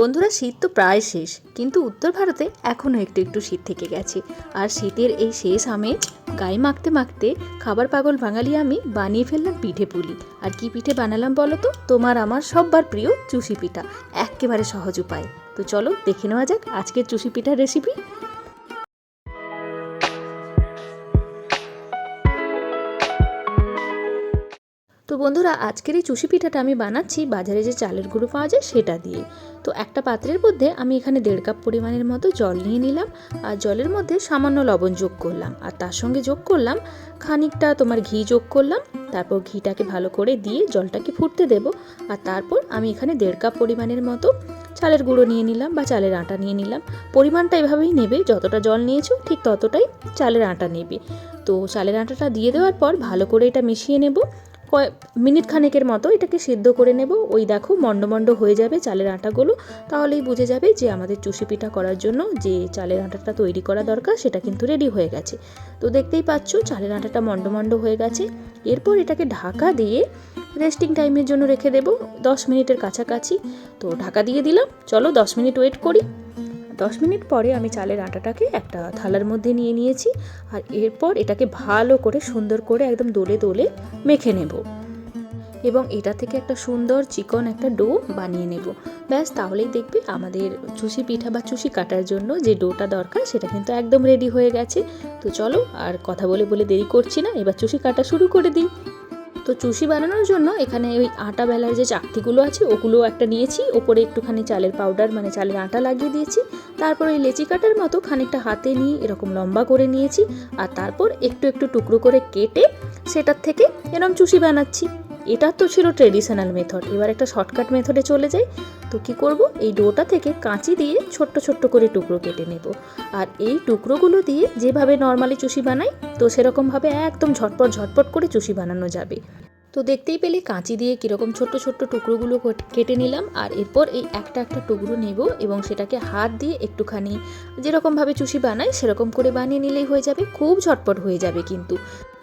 বন্ধুরা, শীত তো প্রায় শেষ, কিন্তু উত্তর ভারতে এখনও একটু একটু শীত থেকে গেছে। আর শীতের এই শেষ আমেজ গায়ে মাখতে মাখতে খাবার পাগল বাঙালি আমি বানিয়ে ফেললাম পিঠে পুলি। আর কি পিঠে বানালাম বলো তো? তোমার আমার সববার প্রিয় চুষি পিঠা, একেবারে সহজ উপায়। তো চলো দেখে নেওয়া যাক আজকের চুষি পিঠার রেসিপি তো বন্ধুরা, আজকের এই চুষি পিঠাটা আমি বানাচ্ছি। বাজারে যে চালের গুঁড়ো পাওয়া যায় সেটা দিয়ে। তো একটা পাত্রের মধ্যে আমি এখানে দেড় কাপ পরিমাণের মতো জল নিয়ে নিলাম আর জলের মধ্যে সামান্য লবণ যোগ করলাম। আর তার সঙ্গে যোগ করলাম খানিকটা তোমার ঘি যোগ করলাম। তারপর ঘিটাকে ভালো করে দিয়ে জলটাকে ফুটতে দেব। আর তারপর আমি এখানে দেড় কাপ পরিমাণের মতো চালের গুঁড়ো নিয়ে নিলাম বা চালের আটা নিয়ে নিলাম। পরিমাণটা এভাবেই নেবে, যতটা জল নিয়েছো ঠিক ততটাই চালের আটা নেবে। তো চালের আটাটা দিয়ে দেওয়ার পর ভালো করে এটা মিশিয়ে নেব। মিনিট খানেকের মতো এটাকে সেদ্ধ করে নেব। ওই দেখো মন্ড হয়ে যাবে চালের আটাগুলো। তাহলেই বুঝে যাবে যে আমাদের চুষি পিঠা করার জন্য যে চালের আটাটা তৈরি করা দরকার, সেটা কিন্তু রেডি হয়ে গেছে। তো দেখতেই পাচ্ছ, চালের আটাটা মন্ড হয়ে গেছে। এরপর এটাকে ঢাকা দিয়ে রেস্টিং টাইমের জন্য রেখে দেবো। দশ মিনিটের কাছাকাছি। তো ঢাকা দিয়ে দিলাম। চলো দশ মিনিট ওয়েট করি। দশ মিনিট পরে আমি চালের আটাটাকে একটা থালার মধ্যে নিয়ে নিয়েছি আর এরপর এটাকে ভালো করে সুন্দর করে একদম দোলে দোলে মেখে নেব। এবং এটা থেকে একটা সুন্দর চিকন একটা ডো বানিয়ে নেব। ব্যাস, তাহলেই দেখবে আমাদের চুষি পিঠা বা চুষি কাটার জন্য যে ডোটা দরকার, সেটা কিন্তু একদম রেডি হয়ে গেছে। তো চলো আর কথা বলে বলে দেরি করছি না, এবার চুষি কাটা শুরু করে দিই। তো চুষি বানানোর জন্য এখানে ওই আটা বেলার যে চাকতিগুলো আছে ওগুলো একটা নিয়েছি। ওপরে একটুখানি চালের পাউডার মানে চালের আটা লাগিয়ে দিয়েছি। তারপর ওই লেচি কাটার মতো খানিকটা হাতে নিয়ে এরকম লম্বা করে নিয়েছি। আর তারপর একটু একটু টুকরো করে কেটে সেটার থেকে এরকম চুষি বানাচ্ছি। এটা তো ছিল ট্রেডিশনাল মেথড এবার একটা শর্টকাট মেথডে চলে যাই। তো কি করব? এই ডোটা থেকে কাঁচি দিয়ে ছোট্ট ছোট্ট করে টুকরো কেটে নেব। আর এই টুকরোগুলো দিয়ে যেভাবে নর্মালি চুষি বানাই, তো সেরকমভাবে একদম ঝটপট ঝটপট করে চুষি বানানো যাবে। তো দেখতেই পেলে কাঁচি দিয়ে কীরকম ছোট্ট ছোট্ট টুকরোগুলো কেটে নিলাম। আর এরপর এই একটা একটা টুকরো নেব এবং সেটাকে হাত দিয়ে একটুখানি যেরকমভাবে চুষি বানাই, সেরকম করে বানিয়ে নিলেই হয়ে যাবে। খুব ঝটপট হয়ে যাবে কিন্তু।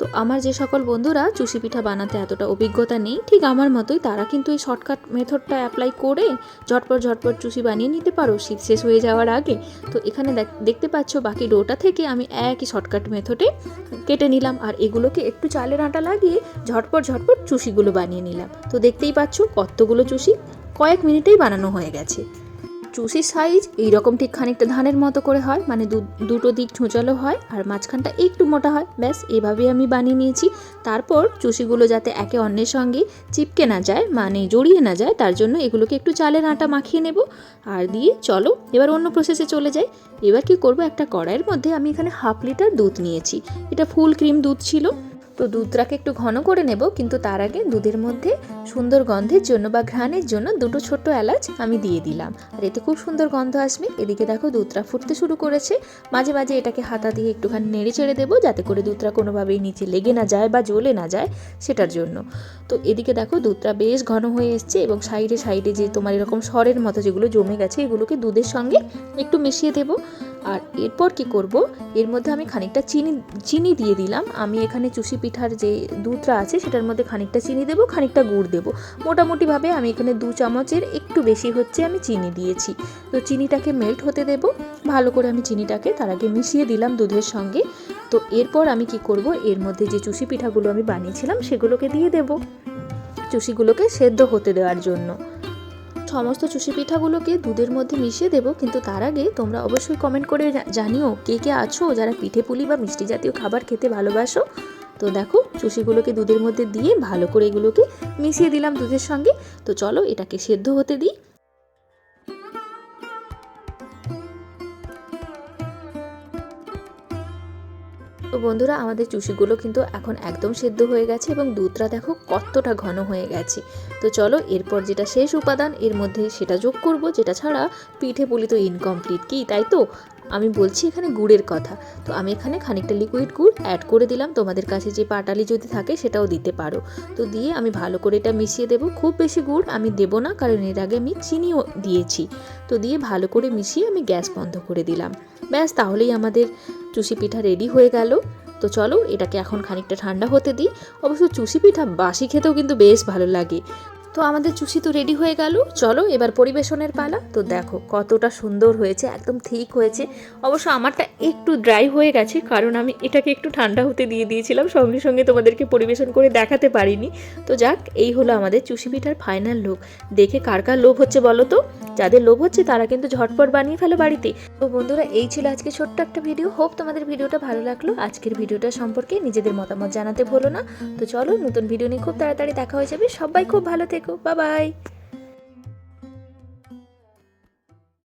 তো আমার যে সকল বন্ধুরা চুষি পিঠা বানাতে এতটা অভিজ্ঞতা নেই, ঠিক আমার মতোই তারা কিন্তু এই শর্টকাট মেথডটা অ্যাপ্লাই করে ঝটপট ঝটপট চুষি বানিয়ে নিতে পারো, শীত শেষ হয়ে যাওয়ার আগে। তো এখানে দেখ- দেখতে পাচ্ছ বাকি ডোটা থেকে আমি একই শর্টকাট মেথডে কেটে নিলাম আর এগুলোকে একটু চালের আটা লাগিয়ে ঝটপট ঝটপট চুষিগুলো বানিয়ে নিলাম। তো দেখতেই পাচ্ছ কতগুলো চুষি, কয়েক মিনিটেই বানানো হয়ে গেছে। চুষির সাইজ, এইরকম ঠিক খানিকটা ধানের মতো করে হয় মানে দুটো দিক ছুঁচালো হয় আর মাঝখানটা একটু মোটা হয়। ব্যাস, এভাবেই আমি বানিয়ে নিয়েছি। তারপর চুষিগুলো যাতে একে অন্যের সঙ্গে চিপকে না যায় মানে জড়িয়ে না যায়, তার জন্য এগুলোকে একটু চালের আটা মাখিয়ে নেব। আর দিয়ে চলো, এবার অন্য প্রসেসে চলে যাই। এবার কি করব, একটা কড়াইয়ের মধ্যে আমি এখানে হাফ লিটার দুধ নিয়েছি। এটা ফুল ক্রিম দুধ ছিল। তো দুধটাকে একটু ঘন করে নেব, কিন্তু তার আগে দুধের মধ্যে সুন্দর গন্ধের জন্য বা ঘ্রাণের জন্য দুটো ছোট্ট এলাচ আমি দিয়ে দিলাম। আর এতে খুব সুন্দর গন্ধ আসবে। এদিকে দেখো দুধটা ফুটতে শুরু করেছে। মাঝে মাঝে এটাকে হাতা দিয়ে একটুখানি নেড়ে চেড়ে দেবো যাতে করে দুধটা কোনোভাবেই নিচে লেগে না যায় বা জ্বলে না যায় সেটার জন্য। তো এদিকে দেখো দুধটা বেশ ঘন হয়ে এসছে এবং সাইডে সাইডে যে তোমার এরকম সরের মতো যেগুলো জমে গেছে এগুলোকে দুধের সঙ্গে একটু মিশিয়ে দেবো। আর এরপর কি করব? এর মধ্যে আমি খানিকটা চিনি চিনি দিয়ে দিলাম। আমি এখানে চুষি পিঠার যে দুধটা আছে, সেটার মধ্যে খানিকটা চিনি দেবো, খানিকটা গুড় দেবো। মোটামুটিভাবে আমি এখানে দু চামচের একটু বেশি হচ্ছে আমি চিনি দিয়েছি। তো চিনিটাকে মেল্ট হতে দেবো। ভালো করে আমি চিনিটাকে তার আগে মিশিয়ে দিলাম দুধের সঙ্গে। তো এরপর আমি কি করব? এর মধ্যে যে চুষি পিঠাগুলো আমি বানিয়েছিলাম, সেগুলোকে দিয়ে দেব। চুষিগুলোকে সেদ্ধ হতে দেওয়ার জন্য। সমস্ত চুষি পিঠাগুলোকে দুধের মধ্যে মিশিয়ে দেবো, কিন্তু তার আগে তোমরা অবশ্যই কমেন্ট করে জানিও কে কে আছো যারা পিঠে পুলি বা মিষ্টি জাতীয় খাবার খেতে ভালোবাসো। তো দেখো, চুষিগুলোকে দুধের মধ্যে দিয়ে ভালো করে এগুলোকে মিশিয়ে দিলাম দুধের সঙ্গে। তো চলো এটাকে সেদ্ধ হতে দিই। তো বন্ধুরা, আমাদের চুষিগুলো কিন্তু এখন একদম সেদ্ধ হয়ে গেছে এবং দুধটা দেখো কতটা ঘন হয়ে গেছে। তো চলো, এরপর যেটা শেষ উপাদান, এর মধ্যে সেটা যোগ করব, যেটা ছাড়া পিঠে পুলি তো ইনকমপ্লিট কি, তাই তো? আমি বলছি এখানে গুড়ের কথা। তো আমি এখানে খানিকটা লিকুইড গুড় অ্যাড করে দিলাম। তোমাদের কাছে যে পাটালি যদি থাকে সেটাও দিতে পারো। তো দিয়ে আমি ভালো করে এটা মিশিয়ে দেবো। খুব বেশি গুড় আমি দেবো না, কারণ এর আগে আমি চিনিও দিয়েছি। তো দিয়ে ভালো করে মিশিয়ে আমি গ্যাস বন্ধ করে দিলাম। ব্যাস, তাহলেই আমাদের চুষি পিঠা রেডি হয়ে গেল। তো চলো, এটাকে এখন খানিকটা ঠান্ডা হতে দিই। অবশ্য চুষি পিঠা বাসি খেতেও কিন্তু বেশ ভালো লাগে। তো আমাদের চুষি তো রেডি হয়ে গেল। চলো এবার পরিবেশনের পালা। তো দেখো, কতটা সুন্দর হয়েছে, একদম ঠিক হয়েছে। অবশ্য আমারটা একটু ড্রাই হয়ে গেছে, কারণ আমি এটাকে একটু ঠান্ডা হতে দিয়ে দিয়েছিলাম। সঙ্গে সঙ্গে তোমাদেরকে পরিবেশন করে দেখাতে পারিনি। তো যাক, এই হলো আমাদের চুষি পিঠার ফাইনাল লুক দেখে কার কার লোভ হচ্ছে বলো তো? যাদের লোভ হচ্ছে তারা কিন্তু ঝটপট বানিয়ে ফেলো বাড়িতে। তো বন্ধুরা, এই ছিল আজকে ছোট্ট একটা ভিডিও হোপ তোমাদের ভিডিওটা ভালো লাগল। আজকের ভিডিওটা সম্পর্কে নিজেদের মতামত জানাতে ভুলো না। তো চলো, নতুন ভিডিও নিয়ে খুব তাড়াতাড়ি দেখা হয়ে যাবে। সবাই খুব ভালো থেকো। বা বাই